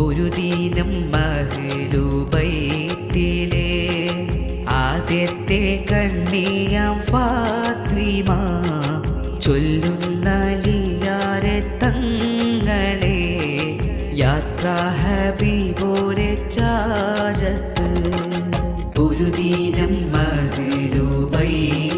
ഒരു ദീനം മഹലുബൈത്തിലെ ആദ്യത്തെ കണ്ണിയാം ഫാത്വിമ ചൊല്ലുന്ന ലിയാരെ തങ്ങളെ യാത്രാ ഹബീബോരെ ചാരത്ത്. ഒരു ദീനം മഹലുബൈത്തിലെ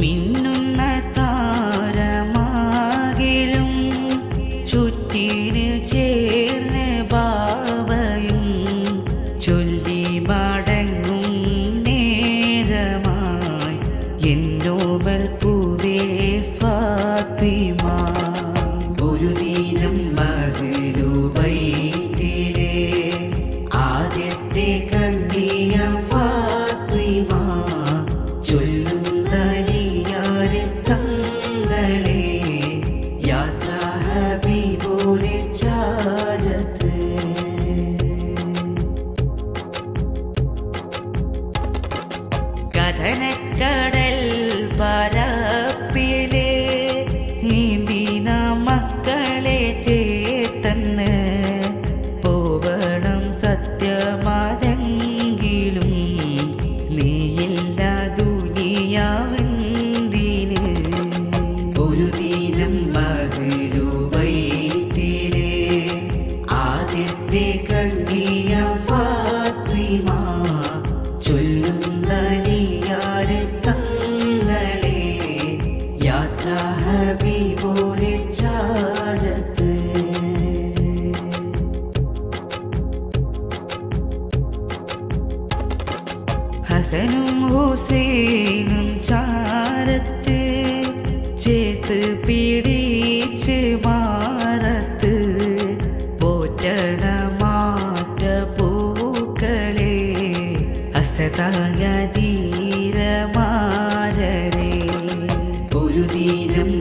മിന്നുന്ന താരമാകിലും ചുറ്റിന് ചേർന്ന് ബാബയും ചൊല്ലി മടങ്ങും നേരമായി. എന്നോബൽ പൂവേ ഫാത്തിമ. ഒരു ദിനം മഹലുബൈത്തിലെ ആദ്യത്തെ കണ്ണിയ ഫാത്തിമ. മക്കളെ ചേത്തന്ന് ചേത്ത് പിടിച്ച് മാറത്ത് പോറ്റണ മാറ്റ പൂക്കളെ അസതായ ധീരമാരരെ ഒരു ദീനം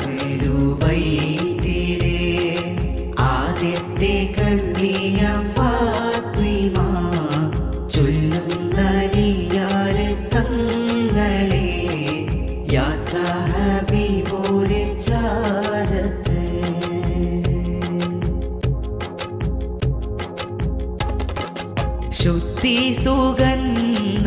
ദിനം തീരെ ആദ്യത്തെ കണ്ണിയ ोरिचार शुद्धि सुगन्ध